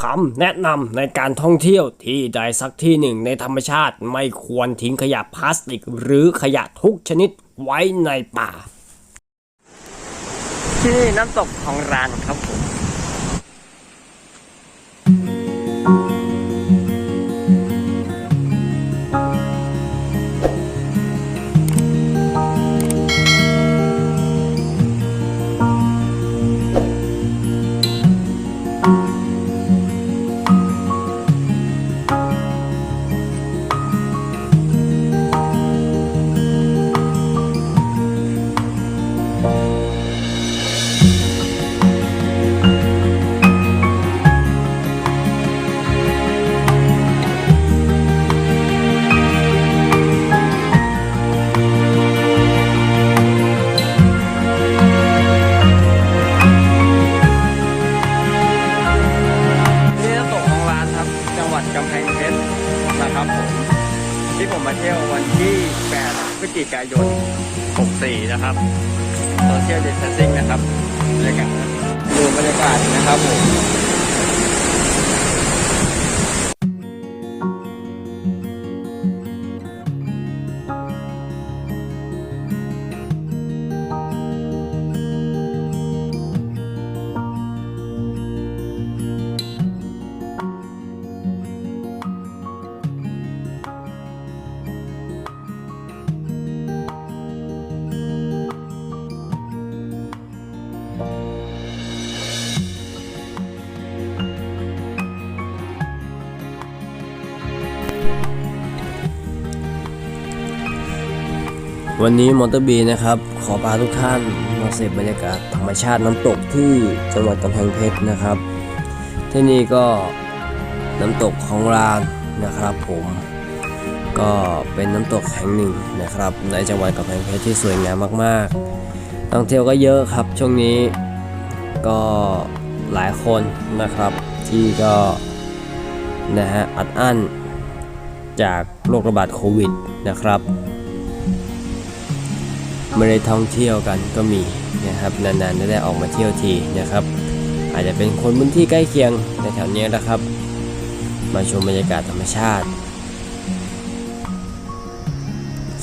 คำแนะนำในการท่องเที่ยวที่ใดสักที่หนึ่งในธรรมชาติไม่ควรทิ้งขยะพลาสติก หรือขยะทุกชนิดไว้ในป่า ที่นี่น้ำตกของรานครับผม ที่ 8 พฤศจิกายน 64 นะครับโซเชียลดิสเทนซิ่งนะครับบรรยากาศดูบรรยากาศนะครับผม วันนี้มอเตอร์บีนะครับ ขอพาทุกท่านมาเสพบรรยากาศธรรมชาติน้ำตกที่จังหวัดกำแพงเพชรนะครับ ที่นี่ก็น้ำตกของรานนะครับผม ก็เป็นน้ำตกแห่งหนึ่งนะครับ ในจังหวัดกำแพงเพชรที่สวยงามมากๆท่องเที่ยวก็เยอะครับช่วงนี้ก็หลายคนนะครับที่ก็นะฮะอัดอั้นจากโรคระบาดโควิดนะครับ ไม่ได้ท่องเที่ยวกันก็มีนะครับนานๆจะได้ออกมาเที่ยวทีนะครับ อาจจะเป็นคนพื้นที่ใกล้เคียงในแถวนี้นะครับ มาชมบรรยากาศธรรมชาติ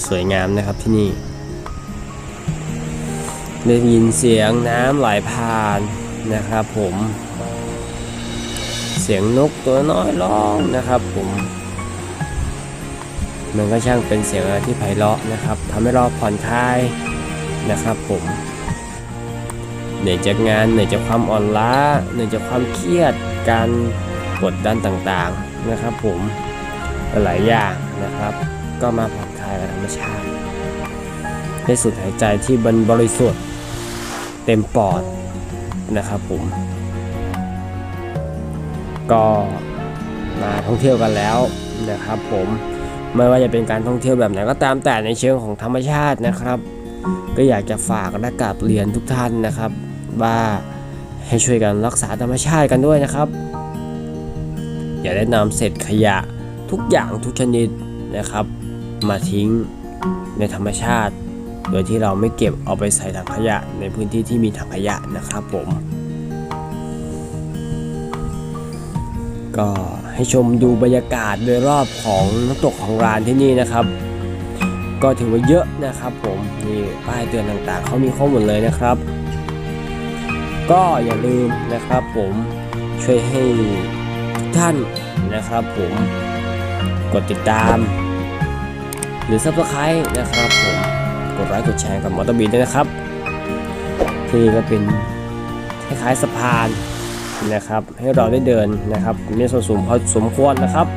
สวยงามนะครับที่นี่ได้ยินเสียงน้ำไหลผ่านนะครับผม เสียงนกตัวน้อยร้องนะครับผม มันก็ช่างเป็นเสียงอะไรที่ไพเราะนะครับทำให้เราผ่อนคลายนะครับผมเหนื่อยจากงานเหนื่อยจากความอ่อนล้าเหนื่อยจากความเครียดการกดดันต่างๆนะครับ ผมหลายอย่างนะครับ ก็มาผ่อนคลายกับธรรมชาติให้สุดหายใจที่บรบริสุทธิ์เต็มปอดนะครับผม ก็มาท่องเที่ยวกันแล้วนะครับผม ไม่ว่าจะเป็นการท่องเที่ยวแบบไหนก็ตามแต่ในเชิงของธรรมชาตินะครับ ก็อยากจะฝากและกราบเรียนทุกท่านนะครับ ว่าให้ช่วยกันรักษาธรรมชาติกันด้วยนะครับ อย่าได้นำเศษขยะทุกอย่างทุกชนิดนะครับ มาทิ้งในธรรมชาติ โดยที่เราไม่เก็บเอาไปใส่ถังขยะในพื้นที่ที่มีถังขยะนะครับผม ก็ ให้ชมดูบรรยากาศโดยรอบของน้ำตกของรานที่นี่นะครับ ก็ถือว่าเยอะนะครับ ผมนี่ป้ายเตือนต่างๆเขามีข้อมูลเลยนะครับ ก็อย่าลืมนะครับ ผมช่วยให้ทุกท่านนะครับ ผมกดติดตาม หรือ subscribe นะครับผมกดไลค์กดแชร์กับมอเตอร์บีด้วยนะครับที่ก็เป็นคล้ายๆสะพาน นะครับ ให้เราได้เดินนะครับมีส่วนสูงพอสมควรนะครับ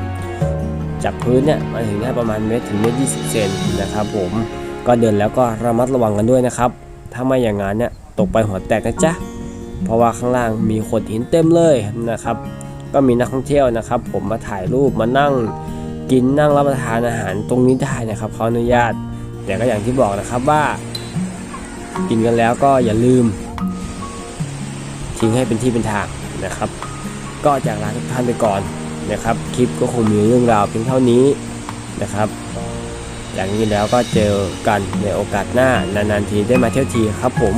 จากพื้นเนี่ยมาถึงแค่ประมาณเมตรถึงเมตรยี่สิบเซนนะครับผมก็เดินแล้วก็ระมัดระวังกันด้วยนะครับ ถ้าไม่อย่างนั้นเนี่ยตกไปหัวแตกนะจ๊ะเพราะว่าข้างล่างมีโขดหินเต็มเลยนะครับ ก็มีนักท่องเที่ยวนะครับ ผมมาถ่ายรูปมานั่งกินนั่งรับประทานอาหารตรงนี้ได้นะครับเขาอนุญาต แต่ก็อย่างที่บอกนะครับว่า กินกันแล้วก็อย่าลืม ทิ้งให้เป็นที่เป็นทาง นะครับ ก็จากลาทุกท่านไปก่อนนะครับ คลิปก็คงมีเรื่องราวเพียงเท่านี้นะครับอย่างนี้แล้วก็เจอกันในโอกาสหน้านานๆทีได้มาเที่ยวทีครับผม